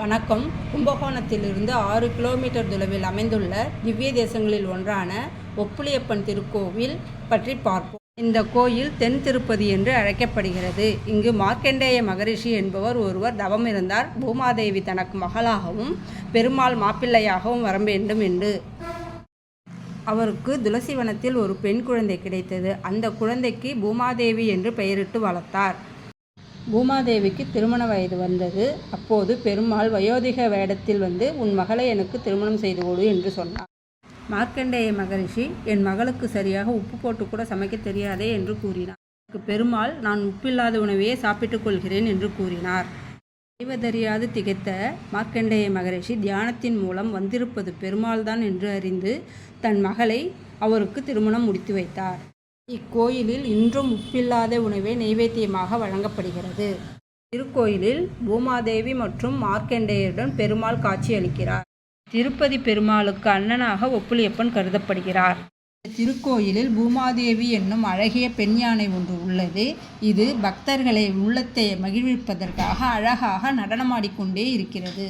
வணக்கம். கும்பகோணத்திலிருந்து ஆறு கிலோமீட்டர் தொலைவில் அமைந்துள்ள திவ்ய தேசங்களில் ஒன்றான ஒப்புளியப்பன் திருக்கோவில் பற்றி பார்ப்போம். இந்த கோயில் தென் திருப்பதி என்று அழைக்கப்படுகிறது. இங்கு மார்க்கண்டேய மகரிஷி என்பவர் ஒருவர் தவம் இருந்தார். பூமாதேவி தனக்கு மகளாகவும் பெருமாள் மாப்பிள்ளையாகவும் வர வேண்டும் என்று. அவருக்கு துளசிவனத்தில் ஒரு பெண் குழந்தை கிடைத்தது. அந்த குழந்தைக்கு பூமாதேவி என்று பெயரிட்டு வளர்த்தார். பூமாதேவிக்கு திருமண வயது வந்தது. அப்போது பெருமாள் வயோதிக வேடத்தில் வந்து உன் மகளை எனக்கு திருமணம் செய்து கொடு என்று சொன்னார். மார்க்கண்டேய மகரிஷி என் மகளுக்கு சரியாக உப்பு போட்டு கூட சமைக்க தெரியாதே என்று கூறினார். பெருமாள் நான் உப்பில்லாத உணவையே சாப்பிட்டுக் கொள்கிறேன் என்று கூறினார். செய்வதறியாது திகைத்த மார்க்கண்டேய மகரிஷி தியானத்தின் மூலம் வந்திருப்பது பெருமாள்தான் என்று அறிந்து தன் மகளை அவருக்கு திருமணம் முடித்து வைத்தார். இக்கோயிலில் இன்றும் உப்பில்லாத உணவே நைவேத்தியமாக வழங்கப்படுகிறது. திருக்கோயிலில் பூமாதேவி மற்றும் மார்க்கண்டேயருடன் பெருமாள் காட்சியளிக்கிறார். திருப்பதி பெருமாளுக்கு அண்ணனாக ஒப்புளியப்பன் கருதப்படுகிறார். திருக்கோயிலில் பூமாதேவி என்னும் அழகிய பெண் யானை ஒன்று உள்ளது. இது பக்தர்களை உள்ளத்தை மகிழ்விப்பதற்காக அழகாக நடனமாடிக்கொண்டே இருக்கிறது.